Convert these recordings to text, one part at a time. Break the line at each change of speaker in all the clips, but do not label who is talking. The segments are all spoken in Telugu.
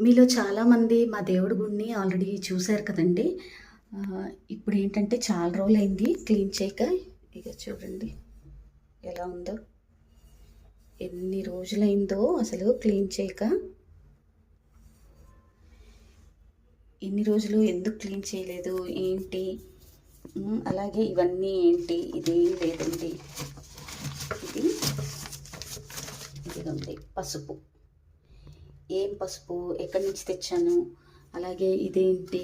మీలో చాలామంది మా దేవుడి గుడిని ఆల్రెడీ చూశారు కదండి. ఇప్పుడు ఏంటంటే చాలా రోజులైంది క్లీన్ చేయక. ఇక చూడండి ఎలా ఉందో. ఎన్ని రోజులైందో అసలు క్లీన్ చేయక. ఎన్ని రోజులు ఎందుకు క్లీన్ చేయలేదు? ఏంటి? అలాగే ఇవన్నీ ఏంటి? ఇదేం లేదండి. ఇది ఇదిగోండి పసుపు. ఏం పసుపు ఎక్కడి నుంచి తెచ్చాను అలాగే ఇదేంటి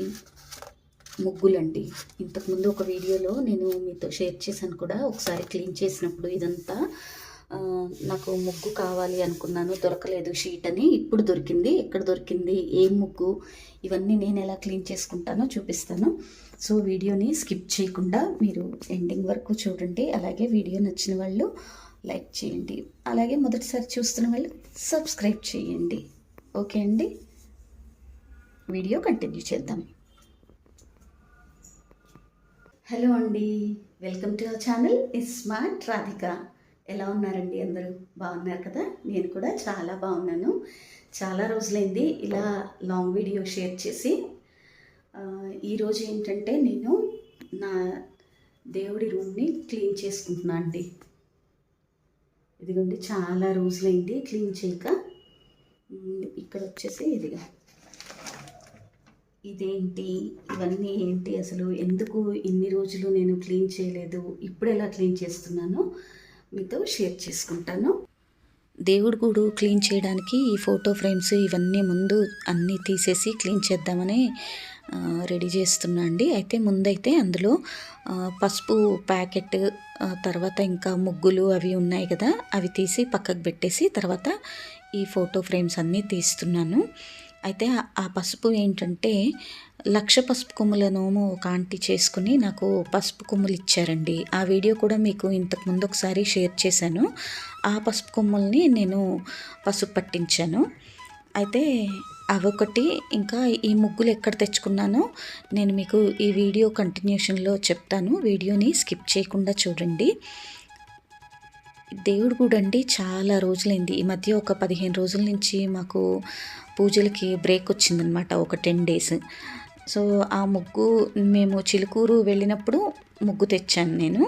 ముగ్గులండి. ఇంతకుముందు ఒక వీడియోలో నేను మీతో షేర్ చేశాను కూడా ఒకసారి క్లీన్ చేసినప్పుడు ఇదంతా. నాకు ముగ్గు కావాలి అనుకున్నాను దొరకలేదు షీట్ అని ఇప్పుడు దొరికింది. ఎక్కడ దొరికింది ఏం ముగ్గు ఇవన్నీ నేను ఎలా క్లీన్ చేసుకుంటానో చూపిస్తాను. సో వీడియోని స్కిప్ చేయకుండా మీరు ఎండింగ్ వరకు చూడండి. అలాగే వీడియో నచ్చిన వాళ్ళు లైక్ చేయండి. అలాగే మొదటిసారి చూస్తున్న వాళ్ళు సబ్స్క్రైబ్ చేయండి. ఓకే అండి. వీడియో కంటిన్యూ చేద్దాం. హలో అండి. Welcome to our channel. Smart Radhika. ఎలా ఉన్నారండి అందరూ? బాగున్నారు కదా? నేను కూడా చాలా బాగున్నాను. చాలా రోజులైంది ఇలా లాంగ్ వీడియో షేర్ చేసి. ఈరోజు ఏంటంటే నేను నా దేవుడి రూమ్ని క్లీన్ చేసుకుంటున్నా అండి. ఇదిగోండి చాలా రోజులైంది క్లీన్ చేయక. ఇక్కడ వచ్చేసి ఇదిగా ఇదేంటి? ఇవన్నీ ఏంటి అసలు? ఎందుకు ఇన్ని రోజులు నేను క్లీన్ చేయలేదు? ఇప్పుడు ఎలా క్లీన్ చేస్తున్నానో మీతో షేర్ చేసుకుంటాను. దేవుడు గుడు క్లీన్ చేయడానికి ఈ ఫోటో ఫ్రేమ్స్ ఇవన్నీ ముందు అన్నీ తీసేసి క్లీన్ చేద్దామని రెడీ చేస్తున్నా అండి. అయితే ముందైతే అందులో పసుపు ప్యాకెట్ తర్వాత ఇంకా ముగ్గులు అవి ఉన్నాయి కదా అవి తీసి పక్కకు పెట్టేసి తర్వాత ఈ ఫోటో ఫ్రేమ్స్ అన్నీ తీస్తున్నాను. అయితే ఆ పసుపు ఏంటంటే లక్ష పసుపు కొమ్ములను ఒక ఆంటీ చేసుకుని నాకు పసుపు కొమ్ములు ఇచ్చారండి. ఆ వీడియో కూడా మీకు ఇంతకు ముందు ఒకసారి షేర్ చేశాను. ఆ పసుపు కొమ్ముల్ని నేను పసుపు పట్టించాను. అయితే అవొకటి ఇంకా ఈ ముగ్గులు ఎక్కడ తెచ్చుకున్నానో నేను మీకు ఈ వీడియో కంటిన్యూషన్లో చెప్తాను. వీడియోని స్కిప్ చేయకుండా చూడండి. దేవుడు కూడా అండి చాలా రోజులైంది. ఈ మధ్య ఒక పదిహేను రోజుల నుంచి మాకు పూజలకి బ్రేక్ వచ్చిందనమాట ఒక టెన్ డేస్. సో ఆ ముగ్గు మేము చిలుకూరు వెళ్ళినప్పుడు ముగ్గు తెచ్చాను నేను.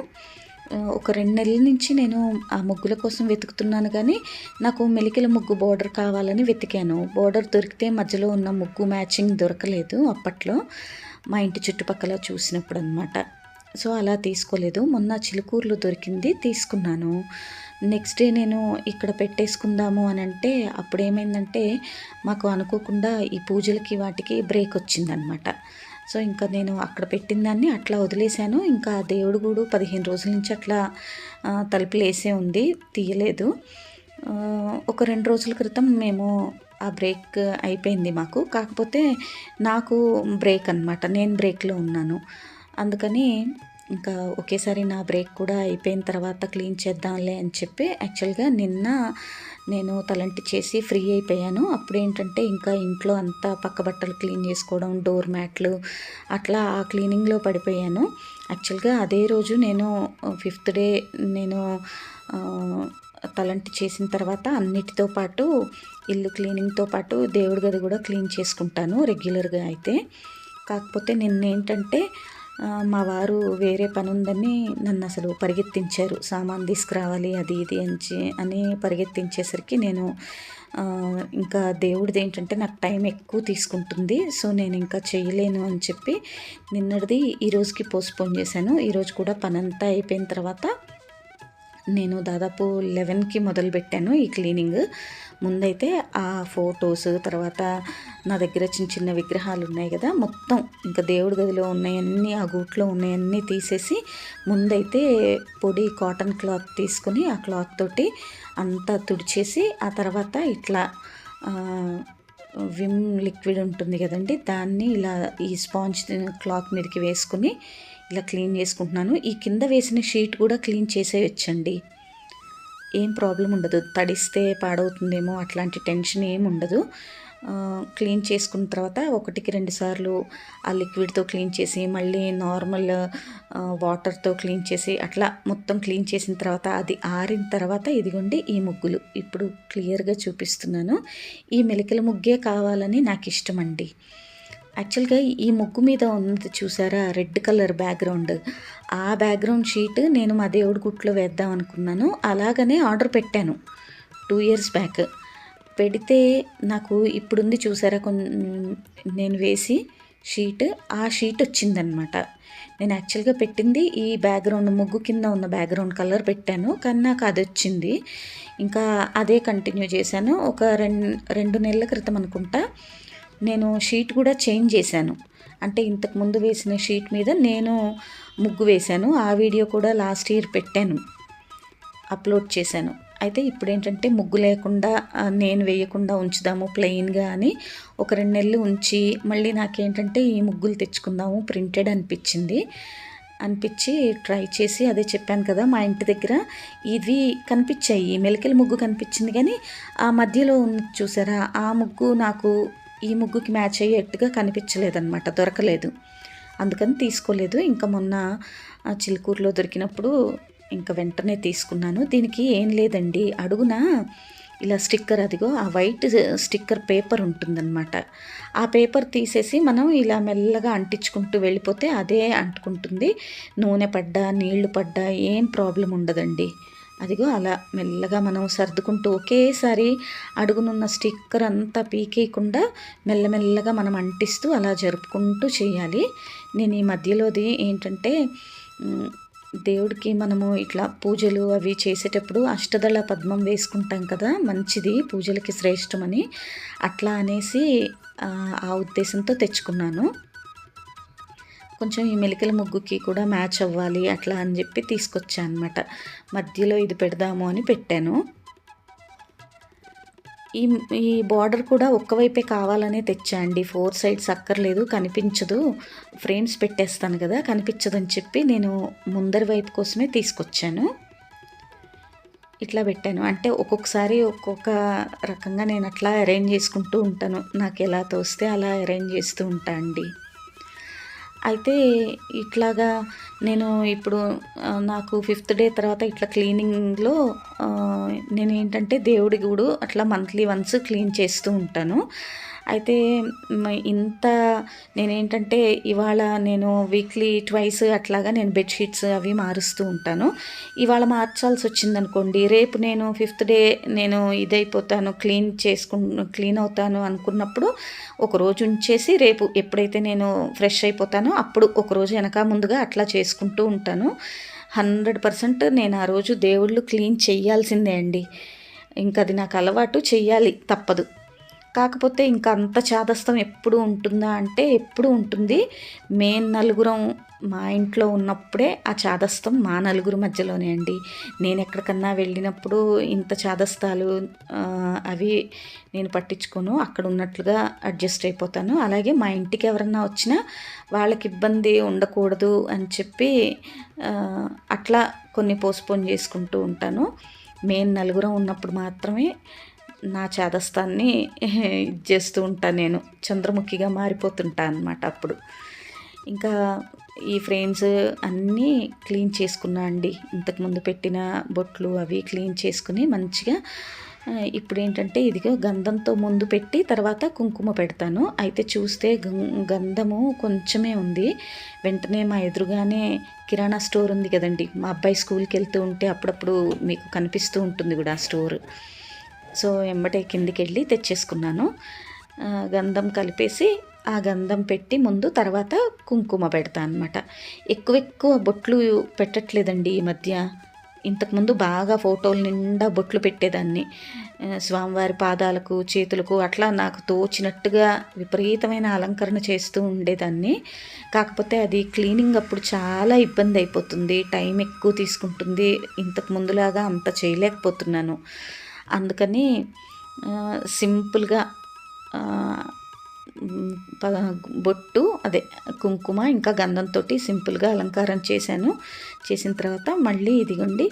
ఒక రెండు నెలల నుంచి నేను ఆ ముగ్గుల కోసం వెతుకుతున్నాను కానీ నాకు మెలికల ముగ్గు బోర్డర్ కావాలని వెతికాను. బోర్డర్ దొరికితే మధ్యలో ఉన్న ముగ్గు మ్యాచింగ్ దొరకలేదు అప్పట్లో. మా ఇంటి చుట్టుపక్కల చూసినప్పుడు అనమాట సో అలా తీసుకోలేదు. మొన్న చిలుకూరులో దొరికింది తీసుకున్నాను. నెక్స్ట్ డే నేను ఇక్కడ పెట్టేసుకుందాము అని అంటే అప్పుడు ఏమైందంటే మాకు అనుకోకుండా ఈ పూజలకి వాటికి బ్రేక్ వచ్చిందనమాట సో ఇంకా నేను అక్కడ పెట్టిన దాన్ని అట్లా వదిలేశాను. ఇంకా దేవుడు కూడా పదిహేను రోజుల నుంచి అట్లా తలుపులేసే తలుపులు వేసే ఉంది తీయలేదు. ఒక రెండు రోజుల క్రితం మేము ఆ బ్రేక్ అయిపోయింది మాకు. కాకపోతే నాకు బ్రేక్ అనమాట నేను బ్రేక్లో ఉన్నాను. అందుకని ఇంకా ఒకేసారి నా బ్రేక్ కూడా అయిపోయిన తర్వాత క్లీన్ చేద్దాంలే అని చెప్పి యాక్చువల్గా నిన్న నేను తలంటి చేసి ఫ్రీ అయిపోయాను. అప్పుడు ఏంటంటే ఇంకా ఇంట్లో అంతా పక్క బట్టలు క్లీన్ చేసుకోవడం డోర్ మ్యాట్లు అట్లా ఆ క్లీనింగ్లో పడిపోయాను. యాక్చువల్గా అదే రోజు నేను ఫిఫ్త్ డే నేను తలంటి చేసిన తర్వాత అన్నిటితో పాటు ఇల్లు క్లీనింగ్తో పాటు దేవుడి గది కూడా క్లీన్ చేసుకుంటాను రెగ్యులర్గా అయితే. కాకపోతే నిన్న ఏంటంటే మా వారు వేరే పని ఉందని నన్ను అసలు పరిగెత్తించారు. సామాన్ తీసుకురావాలి అది ఇది అని అని పరిగెత్తించేసరికి నేను ఇంకా దేవుడిది ఏంటంటే నాకు టైం ఎక్కువ తీసుకుంటుంది. సో నేను ఇంకా చేయలేను అని చెప్పి నిన్నటిది ఈరోజుకి పోస్ట్పోన్ చేశాను. ఈరోజు కూడా పని అంతా అయిపోయిన తర్వాత నేను దాదాపు లెవెన్కి మొదలుపెట్టాను ఈ క్లీనింగ్. ముందైతే ఆ ఫోటోస్ తర్వాత నా దగ్గర చిన్న చిన్న విగ్రహాలు ఉన్నాయి కదా మొత్తం ఇంకా దేవుడి గదిలో ఉన్నాయన్నీ ఆ గూట్లో ఉన్నాయన్నీ తీసేసి ముందైతే పొడి కాటన్ క్లాత్ తీసుకుని ఆ క్లాత్ తోటి అంతా తుడిచేసి ఆ తర్వాత ఇట్లా విమ్ లిక్విడ్ ఉంటుంది కదండి దాన్ని ఇలా ఈ స్పాంజ్ క్లాత్ మీదకి వేసుకుని ఇలా క్లీన్ చేసుకుంటున్నాను. ఈ కింద వేసిన షీట్ కూడా క్లీన్ చేసేయచ్చండి. ఏం ప్రాబ్లం ఉండదు. తడిస్తే పాడవుతుందేమో అట్లాంటి టెన్షన్ ఏం ఉండదు. క్లీన్ చేసుకున్న తర్వాత ఒకటికి రెండు సార్లు ఆ లిక్విడ్తో క్లీన్ చేసి మళ్ళీ నార్మల్ వాటర్తో క్లీన్ చేసి అట్లా మొత్తం క్లీన్ చేసిన తర్వాత అది ఆరిన తర్వాత ఇదిగోండి ఈ ముగ్గులు. ఇప్పుడు క్లియర్గా చూపిస్తున్నాను. ఈ మెలికల ముగ్గే కావాలని నాకు ఇష్టం అండి యాక్చువల్గా ఈ ముగ్గు మీద ఉంది చూసారా? Red colour background. ఆ బ్యాక్గ్రౌండ్ షీట్ నేను మా దేవుడి గుట్లో వేద్దాం అనుకున్నాను. అలాగనే ఆర్డర్ పెట్టాను. Two years back. పెడితే నాకు ఇప్పుడుంది చూసారా? కొన్ని నేను వేసి షీట్ ఆ షీట్ వచ్చిందనమాట. నేను యాక్చువల్గా పెట్టింది ఈ బ్యాక్గ్రౌండ్ ముగ్గు కింద ఉన్న బ్యాక్గ్రౌండ్ కలర్ పెట్టాను. కానీ నాకు అది వచ్చింది. ఇంకా అదే కంటిన్యూ చేశాను. ఒక రెండు రెండు నెలల క్రితం అనుకుంటా. నేను షీట్ కూడా చేంజ్ చేశాను. అంటే ఇంతకు ముందు వేసిన షీట్ మీద నేను ముగ్గు వేశాను. ఆ వీడియో కూడా లాస్ట్ ఇయర్ పెట్టాను. అప్లోడ్ చేశాను. అయితే ఇప్పుడు ఏంటంటే ముగ్గు లేకుండా నేను వేయకుండా ఉంచుదాము ప్లెయిన్గా అని ఒక రెండు నెలలు ఉంచి మళ్ళీ నాకేంటంటే ఈ ముగ్గులు తెచ్చుకుందాము ప్రింటెడ్ అనిపించింది. అనిపించి ట్రై చేసి అదే చెప్పాను కదా మా ఇంటి దగ్గర ఇవి కనిపించాయి. మెలికల ముగ్గు కనిపించింది కానీ ఆ మధ్యలో చూసారా? ఆ ముగ్గు నాకు ఈ ముగ్గుకి మ్యాచ్ అయ్యేట్టుగా కనిపించలేదన్నమాట దొరకలేదు. అందుకని తీసుకోలేదు. ఇంకా మొన్న చిలుకూరులో దొరికినప్పుడు ఇంకా వెంటనే తీసుకున్నాను. దీనికి ఏం లేదండి. అడుగున? ఇలా స్టిక్కర్ అదిగో ఆ వైట్ స్టిక్కర్ పేపర్ ఉంటుందన్నమాట. ఆ పేపర్ తీసేసి మనం ఇలా మెల్లగా అంటించుకుంటూ వెళ్ళిపోతే అదే అంటుకుంటుంది. నూనె పడ్డా నీళ్ళు పడ్డా ఏం ప్రాబ్లం ఉండదండి. అదిగో అలా మెల్లగా మనం సర్దుకుంటూ ఒకేసారి అడుగునున్న స్టిక్కర్ అంతా పీకేయకుండా మెల్లమెల్లగా మనం అంటిస్తూ అలా జరుపుకుంటూ చేయాలి. నేను ఈ మధ్యలోది ఏంటంటే దేవుడికి మనము ఇట్లా పూజలు అవి చేసేటప్పుడు అష్టదళ పద్మం వేసుకుంటాం కదా మంచిది పూజలకి శ్రేష్టమని. అట్లా అనేసి ఆ ఉద్దేశంతో తెచ్చుకున్నాను. కొంచెం ఈ మెలికల ముగ్గుకి కూడా మ్యాచ్ అవ్వాలి అట్లా అని చెప్పి తీసుకొచ్చాను అనమాట మధ్యలో ఇది పెడదాము అని పెట్టాను. ఈ ఈ బార్డర్ కూడా ఒక్కవైపే కావాలనే తెచ్చా అండి. ఫోర్ సైడ్స్ అక్కర్లేదు కనిపించదు. ఫ్రేమ్స్ పెట్టేస్తాను కదా కనిపించదని చెప్పి నేను ముందరి వైపు కోసమే తీసుకొచ్చాను. ఇట్లా పెట్టాను. అంటే ఒక్కొక్కసారి ఒక్కొక్క రకంగా నేను అట్లా అరేంజ్ చేసుకుంటూ ఉంటాను. నాకు ఎలా తోస్తే అలా అరేంజ్ చేస్తూ ఉంటా అండి. అయితే ఇట్లాగా నేను ఇప్పుడు నాకు ఫిఫ్త్ డే తర్వాత ఇట్లా క్లీనింగ్లో నేను ఏంటంటే దేవుడి గూడు అట్లా మంత్లీ వన్స్ క్లీన్ చేస్తూ ఉంటాను. అయితే ఇంత నేనేంటంటే ఇవాళ నేను వీక్లీ ట్వైస్ అట్లాగా నేను బెడ్షీట్స్ అవి మారుస్తూ ఉంటాను. ఇవాళ మార్చాల్సి వచ్చిందనుకోండి రేపు నేను ఫిఫ్త్ డే నేను ఇదైపోతాను క్లీన్ చేసుకు క్లీన్ అవుతాను అనుకున్నప్పుడు ఒకరోజు ఉంచేసి రేపు ఎప్పుడైతే నేను ఫ్రెష్ అయిపోతానో అప్పుడు ఒకరోజు వెనక ముందుగా అట్లా చేసుకుంటూ ఉంటాను. హండ్రెడ్ పర్సెంట్ నేను ఆ రోజు దేవుళ్ళు క్లీన్ చేయాల్సిందే అండి. ఇంకా అది నాకు అలవాటు చెయ్యాలి తప్పదు. కాకపోతే ఇంకా అంత చాదస్తం ఎప్పుడు ఉంటుందా అంటే ఎప్పుడు ఉంటుంది. మేం నలుగురం మా ఇంట్లో ఉన్నప్పుడే ఆ చాదస్తం మా నలుగురు మధ్యలోనే అండి. నేను ఎక్కడికన్నా వెళ్ళినప్పుడు ఇంత చాదస్తాలు అవి నేను పట్టించుకోను. అక్కడ ఉన్నట్లుగా అడ్జస్ట్ అయిపోతాను. అలాగే మా ఇంటికి ఎవరన్నా వచ్చినా వాళ్ళకి ఇబ్బంది ఉండకూడదు అని చెప్పి అట్లా కొన్ని పోస్ట్పోన్ చేసుకుంటూ ఉంటాను. మేము నలుగురం ఉన్నప్పుడు మాత్రమే నా చేదస్తాన్ని ఇది చేస్తూ ఉంటాను నేను. చంద్రముఖిగా మారిపోతుంటా అనమాట అప్పుడు. ఇంకా ఈ ఫ్రేమ్స్ అన్నీ క్లీన్ చేసుకున్నా అండి. ఇంతకుముందు పెట్టిన బొట్లు అవి క్లీన్ చేసుకుని మంచిగా ఇప్పుడు ఏంటంటే ఇదిగో గంధంతో ముందు పెట్టి తర్వాత కుంకుమ పెడతాను. అయితే చూస్తే గం- గంధము కొంచెమే ఉంది. వెంటనే మా ఎదురుగానే కిరాణా స్టోర్ ఉంది కదండి. మా అబ్బాయి స్కూల్కి వెళ్తూ ఉంటే అప్పుడప్పుడు మీకు కనిపిస్తూ ఉంటుంది కూడా ఆ స్టోర్. సో వెంబటే కిందికి వెళ్ళి తెచ్చేసుకున్నాను గంధం కలిపేసి ఆ గంధం పెట్టి ముందు తర్వాత కుంకుమ పెడతా అనమాట ఎక్కువ ఎక్కువ బొట్లు పెట్టట్లేదండి ఈ మధ్య. ఇంతకుముందు బాగా ఫోటోలు నిండా బొట్లు పెట్టేదాన్ని. స్వామివారి పాదాలకు చేతులకు అట్లా నాకు తోచినట్టుగా విపరీతమైన అలంకరణ చేస్తూ ఉండేదాన్ని. కాకపోతే అది క్లీనింగ్ అప్పుడు చాలా ఇబ్బంది అయిపోతుంది. టైం ఎక్కువ తీసుకుంటుంది. ఇంతకు ముందులాగా అంత చేయలేకపోతున్నాను. అందుకని సింపుల్గా ప- బొట్టు అదే కుంకుమ ఇంకా గంధంతో సింపుల్గా అలంకారం చేశాను. చేసిన తర్వాత మళ్ళీ ఇదిగోండి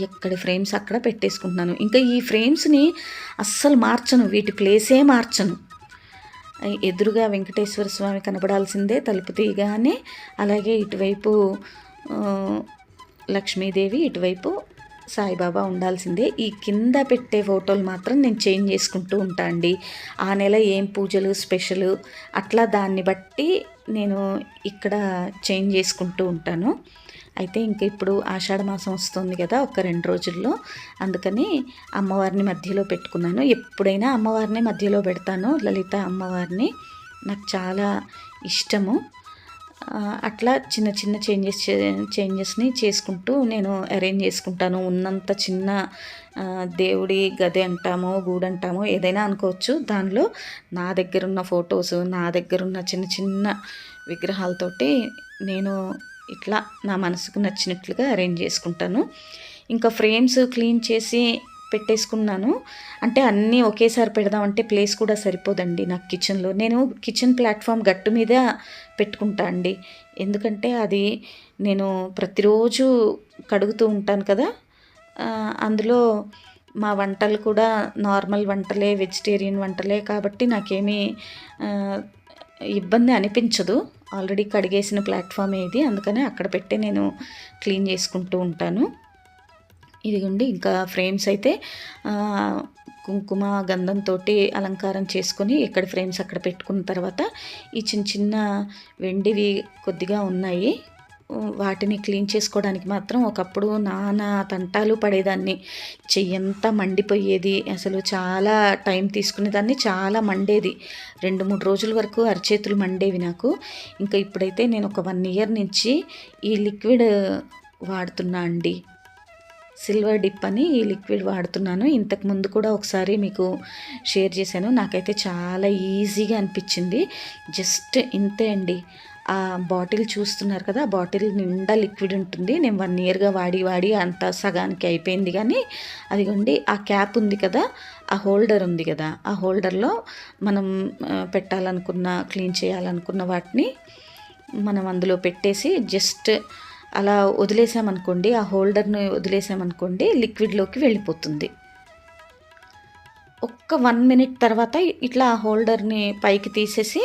ఎక్కడ ఫ్రేమ్స్ అక్కడ పెట్టేసుకుంటున్నాను. ఇంకా ఈ ఫ్రేమ్స్ని అస్సలు మార్చను వీటి ప్లేసే మార్చను. ఎదురుగా వెంకటేశ్వర స్వామి కనబడాల్సిందే తలుపు తీయగానే అలాగే ఇటువైపు లక్ష్మీదేవి ఇటువైపు సాయిబాబా ఉండాల్సిందే. ఈ కింద పెట్టే ఫోటోలు మాత్రం నేను చేంజ్ చేసుకుంటూ ఉంటా అండి. ఆ నెల ఏం పూజలు స్పెషల్ అట్లా దాన్ని బట్టి నేను ఇక్కడ చేంజ్ చేసుకుంటూ ఉంటాను. అయితే ఇంక ఇప్పుడు ఆషాఢ మాసం వస్తుంది కదా ఒక రెండు రోజుల్లో. అందుకని అమ్మవారిని మధ్యలో పెట్టుకున్నాను. ఎప్పుడైనా అమ్మవారిని మధ్యలో పెడతాను. లలిత అమ్మవారిని. నాకు చాలా ఇష్టము. అట్లా చిన్న చిన్న చేంజెస్ చేంజెస్ని చేసుకుంటూ నేను అరేంజ్ చేసుకుంటాను. ఉన్నంత చిన్న దేవుడి గది అంటామో గూడు అంటామో ఏదైనా అనుకోవచ్చు. దానిలో నా దగ్గర ఉన్న ఫొటోస్ నా దగ్గర ఉన్న చిన్న చిన్న విగ్రహాలతోటి నేను ఇట్లా నా మనసుకు నచ్చినట్లుగా అరేంజ్ చేసుకుంటాను. ఇంకా ఫ్రేమ్స్ క్లీన్ చేసి పెట్టేసుకున్నాను. అంటే అన్నీ ఒకేసారి పెడదామంటే ప్లేస్ కూడా సరిపోదండి నాకు కిచెన్లో. నేను కిచెన్ ప్లాట్ఫామ్ గట్టు మీద పెట్టుకుంటా అండి. ఎందుకంటే అది నేను ప్రతిరోజు కడుగుతూ ఉంటాను కదా అందులో మా వంటలు కూడా నార్మల్ వంటలే వెజిటేరియన్ వంటలే కాబట్టి నాకేమీ ఇబ్బంది అనిపించదు. ఆల్రెడీ కడిగేసిన ప్లాట్ఫామ్ ఇది. అందుకనే అక్కడ పెట్టి నేను క్లీన్ చేసుకుంటూ ఉంటాను. ఇదిగోండి ఇంకా ఫ్రేమ్స్ అయితే కుంకుమ గంధంతో అలంకారం చేసుకొని ఇక్కడ ఫ్రేమ్స్ అక్కడ పెట్టుకున్న తర్వాత ఈ చిన్న చిన్న వెండివి కొద్దిగా ఉన్నాయి. వాటిని క్లీన్ చేసుకోవడానికి మాత్రం ఒకప్పుడు నానా తంటాలు పడేదాన్ని. చెయ్యంతా మండిపోయేది. అసలు చాలా టైం తీసుకునేదాన్ని చాలా మండేది. రెండు మూడు రోజుల వరకు అరిచేతులు మండేవి నాకు. ఇంకా ఇప్పుడైతే నేను ఒక వన్ ఇయర్ నుంచి ఈ లిక్విడ్ వాడుతున్నా అండి. సిల్వర్ డిప్ అని ఈ లిక్విడ్ వాడుతున్నాను. ఇంతకు ముందు కూడా ఒకసారి మీకు షేర్ చేశాను. నాకైతే చాలా ఈజీగా అనిపించింది. జస్ట్ ఇంతే అండి. ఆ బాటిల్ చూస్తున్నారు కదా ఆ బాటిల్ నిండా లిక్విడ్ ఉంటుంది. నేను వన్ ఇయర్గా వాడి వాడి అంత సగానికి అయిపోయింది కానీ అదిగోండి ఆ క్యాప్ ఉంది కదా ఆ హోల్డర్ ఉంది కదా ఆ హోల్డర్లో మనం పెట్టాలనుకున్న క్లీన్ చేయాలనుకున్న వాటిని మనం అందులో పెట్టేసి జస్ట్ అలా వదిలేసామనుకోండి ఆ హోల్డర్ని వదిలేసామనుకోండి లిక్విడ్లోకి వెళ్ళిపోతుంది. ఒక్క వన్ మినిట్ తర్వాత ఇట్లా ఆ హోల్డర్ని పైకి తీసేసి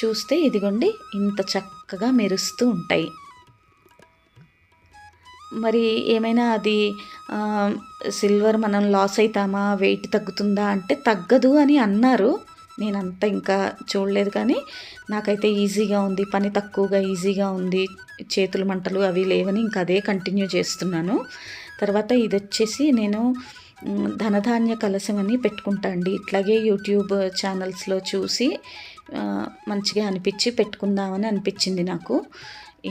చూస్తే ఇదిగోండి ఇంత చక్కగా మెరుస్తూ ఉంటాయి. మరి ఏమైనా అది సిల్వర్ మనం లాస్ అవుతామా వెయిట్ తగ్గుతుందా అంటే తగ్గదు అని అన్నారు. నేనంతా ఇంకా చూడలేదు కానీ నాకైతే ఈజీగా ఉంది పని తక్కువగా ఈజీగా ఉంది చేతులు మంటలు అవి లేవని ఇంకా అదే కంటిన్యూ చేస్తున్నాను. తర్వాత ఇది వచ్చేసి నేను ధనధాన్య కలశం అని పెట్టుకుంటా అండి. ఇట్లాగే యూట్యూబ్ ఛానల్స్లో చూసి మంచిగా అనిపించి పెట్టుకుందామని అనిపించింది నాకు.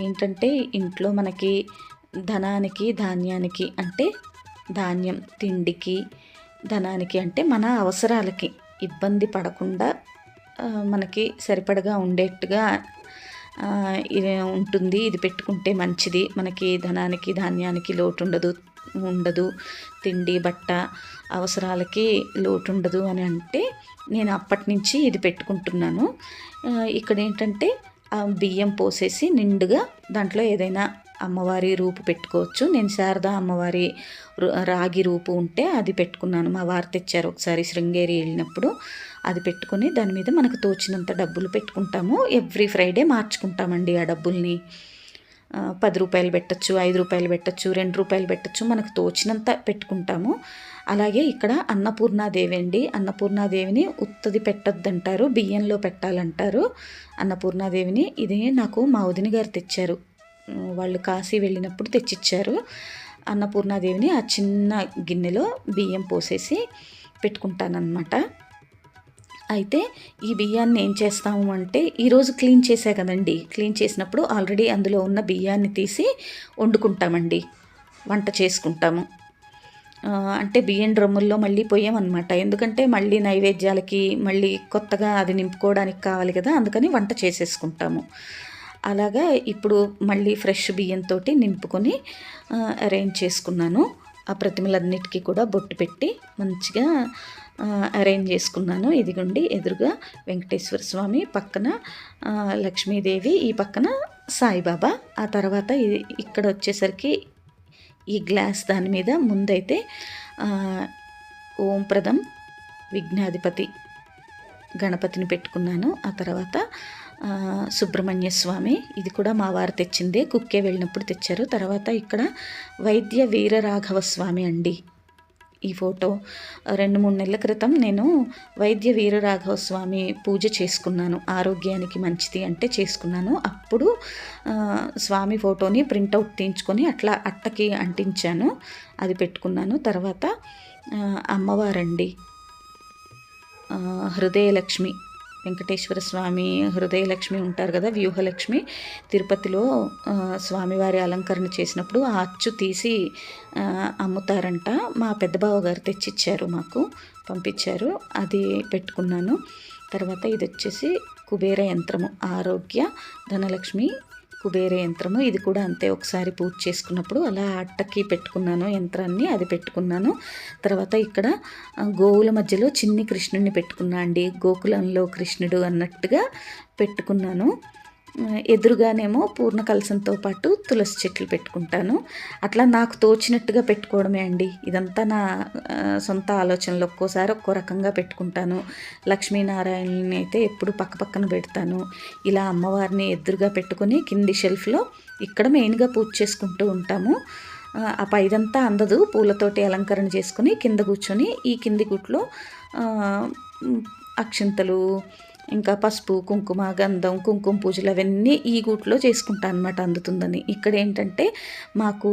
ఏంటంటే ఇంట్లో మనకి ధనానికి ధాన్యానికి అంటే ధాన్యం తిండికి ధనానికి అంటే మన అవసరాలకి. ఇబ్బంది పడకుండా మనకి సరిపడగా ఉండేట్టుగా ఇది ఉంటుంది. ఇది పెట్టుకుంటే మంచిది. మనకి ధనానికి ధాన్యానికి లోటు ఉండదు. ఉండదు తిండి బట్ట అవసరాలకి లోటు ఉండదు అని అంటే నేను అప్పటి నుంచి ఇది పెట్టుకుంటున్నాను. ఇక్కడ ఏంటంటే ఆ బియ్యం పోసేసి నిండుగా దాంట్లో ఏదైనా అమ్మవారి రూపు పెట్టుకోవచ్చు. నేను శారదా అమ్మవారి రాగి రూపు ఉంటే అది పెట్టుకున్నాను. మా వారు తెచ్చారు ఒకసారి శృంగేరి వెళ్ళినప్పుడు. అది పెట్టుకొని దాని మీద మనకు తోచినంత డబ్బులు పెట్టుకుంటాము. ఎవ్రీ ఫ్రైడే మార్చుకుంటామండి ఆ డబ్బుల్ని. పది రూపాయలు పెట్టచ్చు ఐదు రూపాయలు పెట్టచ్చు రెండు రూపాయలు పెట్టచ్చు మనకు తోచినంత పెట్టుకుంటాము. అలాగే ఇక్కడ అన్నపూర్ణాదేవి అండి. అన్నపూర్ణాదేవిని ఉత్తది పెట్టొద్దంటారు బియ్యంలో పెట్టాలంటారు అన్నపూర్ణాదేవిని. ఇది నాకు మా వదిన గారు తెచ్చారు. వాళ్ళు కాశీ వెళ్ళినప్పుడు తెచ్చిచ్చారు అన్నపూర్ణాదేవిని ఆ చిన్న గిన్నెలో బియ్యం పోసేసి పెట్టుకుంటానన్నమాట. అయితే ఈ బియ్యాన్ని ఏం చేస్తాము అంటే ఈరోజు క్లీన్ చేసా కదండి క్లీన్ చేసినప్పుడు ఆల్రెడీ అందులో ఉన్న బియ్యాన్ని తీసి వండుకుంటామండి వంట చేసుకుంటాము. అంటే బియ్యం డ్రమ్ముల్లో మళ్ళీ పోయామన్నమాట. ఎందుకంటే మళ్ళీ నైవేద్యాలకి మళ్ళీ కొత్తగా అది నింపుకోవడానికి కావాలి కదా అందుకని వంట చేసేసుకుంటాము. అలాగా ఇప్పుడు మళ్ళీ ఫ్రెష్ బియ్యంతో నింపుకొని అరేంజ్ చేసుకున్నాను. ఆ ప్రతిమలన్నిటికీ కూడా బొట్టు పెట్టి మంచిగా అరేంజ్ చేసుకున్నాను. ఇదిగోండి ఎదురుగా వెంకటేశ్వర స్వామి పక్కన లక్ష్మీదేవి ఈ పక్కన సాయిబాబా. ఆ తర్వాత ఇక్కడ వచ్చేసరికి ఈ గ్లాస్ దాని మీద ముందైతే ఓంప్రదం ఓం ప్రదం విఘ్నాధిపతి గణపతిని పెట్టుకున్నాను. ఆ తర్వాత సుబ్రహ్మణ్య స్వామి ఇది కూడా మా వారు తెచ్చిందే కుక్కే వెళ్ళినప్పుడు తెచ్చారు. తర్వాత ఇక్కడ వైద్య వీరరాఘవ స్వామి అండి ఈ ఫోటో. రెండు మూడు నెలల క్రితం నేను వైద్య వీరరాఘవ స్వామి పూజ చేసుకున్నాను. ఆరోగ్యానికి మంచిది అంటే చేసుకున్నాను. అప్పుడు స్వామి ఫోటోని ప్రింటౌట్ తీయించుకొని అట్లా అట్టకి అంటించాను. అది పెట్టుకున్నాను. తర్వాత అమ్మవారండి. హృదయలక్ష్మి. వెంకటేశ్వర స్వామి హృదయలక్ష్మి ఉంటారు కదా వ్యూహలక్ష్మి. తిరుపతిలో స్వామివారి అలంకరణ చేసినప్పుడు ఆ అచ్చు తీసి అమ్ముతారంట. మా పెద్దబావ గారు తెచ్చిచ్చారు మాకు పంపించారు. అది పెట్టుకున్నాను. తర్వాత ఇది వచ్చేసి కుబేర యంత్రము ఆరోగ్య ధనలక్ష్మి కుబేర యంత్రము. ఇది కూడా అంతే ఒకసారి పూజ చేసుకున్నప్పుడు అలా అట్టకి పెట్టుకున్నాను యంత్రాన్ని అది పెట్టుకున్నాను. తర్వాత ఇక్కడ గోవుల మధ్యలో చిన్ని కృష్ణుడిని పెట్టుకున్నా అండి. గోకులంలో కృష్ణుడు అన్నట్టుగా పెట్టుకున్నాను. ఎదురుగానేమో పూర్ణ కలసంతో పాటు తులసి చెట్లు పెట్టుకుంటాను. అట్లా నాకు తోచినట్టుగా పెట్టుకోవడమే అండి. ఇదంతా నా సొంత ఆలోచనలు. ఒక్కోసారి ఒక్కో రకంగా పెట్టుకుంటాను. లక్ష్మీనారాయణని అయితే ఎప్పుడు పక్క పక్కన పెడతాను. ఇలా అమ్మవారిని ఎదురుగా పెట్టుకొని కింది షెల్ఫ్లో ఇక్కడ మెయిన్గా పూజ చేసుకుంటూ ఉంటాము. ఆ, పైదంతా అందదు. పూలతోటి అలంకరణ చేసుకుని కింద కూర్చొని ఈ కింది గుట్లో అక్షింతలు ఇంకా పసుపు కుంకుమ గంధం కుంకుమ పూజలు అవన్నీ ఈ గూట్లో చేసుకుంటా అనమాట అందుతుందని. ఇక్కడ ఏంటంటే మాకు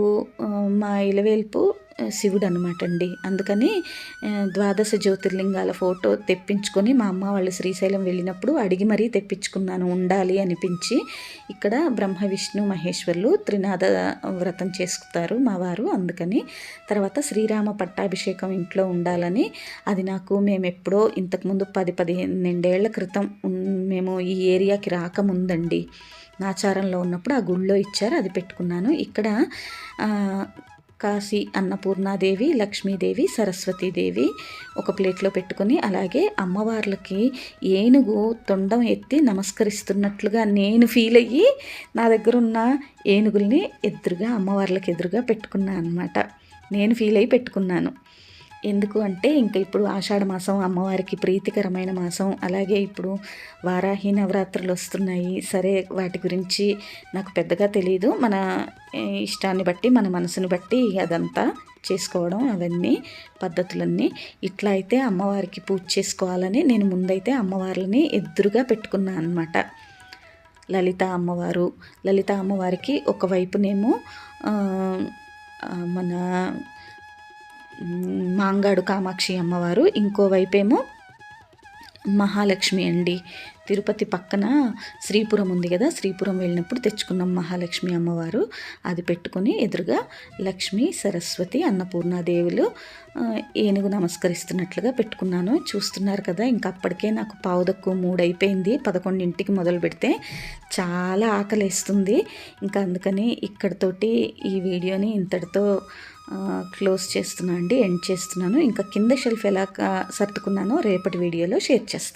మా ఇలవేల్పు శివుడు అనమాట అండి అందుకని ద్వాదశ జ్యోతిర్లింగాల ఫోటో తెప్పించుకొని మా అమ్మ వాళ్ళు శ్రీశైలం వెళ్ళినప్పుడు అడిగి మరీ తెప్పించుకున్నాను ఉండాలి అనిపించి ఇక్కడ బ్రహ్మ విష్ణు మహేశ్వర్లు త్రినాథ వ్రతం చేసుకుతారు మా వారు. అందుకని తర్వాత శ్రీరామ పట్టాభిషేకం ఇంట్లో ఉండాలని అది నాకు మేము ఎప్పుడో ఇంతకుముందు పది పదిహేనేళ్ళ క్రితం మేము ఈ ఏరియాకి రాకముందండి. నాచారంలో ఉన్నప్పుడు ఆ గుళ్ళో ఇచ్చారు అది పెట్టుకున్నాను. ఇక్కడ కాశీ అన్నపూర్ణాదేవి లక్ష్మీదేవి సరస్వతీదేవి ఒక ప్లేట్లో పెట్టుకొని అలాగే అమ్మవార్లకి ఏనుగు తొండం ఎత్తి నమస్కరిస్తున్నట్లుగా నేను ఫీల్ అయ్యి నా దగ్గర ఉన్న ఏనుగుల్ని ఎదురుగా అమ్మవార్లకు ఎదురుగా పెట్టుకున్నాను అనమాట నేను ఫీల్ అయ్యి పెట్టుకున్నాను. ఎందుకు అంటే ఇంకా ఇప్పుడు ఆషాఢ మాసం అమ్మవారికి ప్రీతికరమైన మాసం. అలాగే ఇప్పుడు వారాహి నవరాత్రులు వస్తున్నాయి. సరే వాటి గురించి నాకు పెద్దగా తెలియదు మన ఇష్టాన్ని బట్టి మన మనసుని బట్టి అదంతా చేసుకోవడం అవన్నీ పద్ధతులన్నీ ఇట్లా అయితే అమ్మవారికి పూజ చేసుకోవాలని నేను ముందైతే అమ్మవార్లని ఎదురుగా పెట్టుకున్నాను అనమాట లలిత అమ్మవారు. లలిత అమ్మవారికి ఒకవైపునేమో మన మాంగాడు కామాక్షి అమ్మవారు. ఇంకోవైపేమో మహాలక్ష్మి అండి. తిరుపతి పక్కన శ్రీపురం ఉంది కదా శ్రీపురం వెళ్ళినప్పుడు తెచ్చుకున్నాం మహాలక్ష్మి అమ్మవారు. అది పెట్టుకొని ఎదురుగా లక్ష్మి సరస్వతి అన్నపూర్ణాదేవులు ఏనుగు నమస్కరిస్తున్నట్లుగా పెట్టుకున్నాను. చూస్తున్నారు కదా ఇంకా అప్పటికే నాకు పావుదక్కు మూడు అయిపోయింది పదకొండింటికి మొదలు పెడితే చాలా ఆకలేస్తుంది. ఇంకా అందుకని ఇక్కడతోటి ఈ వీడియోని ఇంతటితో క్లోజ్ చేస్తున్నా అండి ఎండ్ చేస్తున్నాను. ఇంకా కింద షెల్ఫ్ ఎలా సర్దుకున్నానో రేపటి వీడియోలో షేర్ చేస్తాను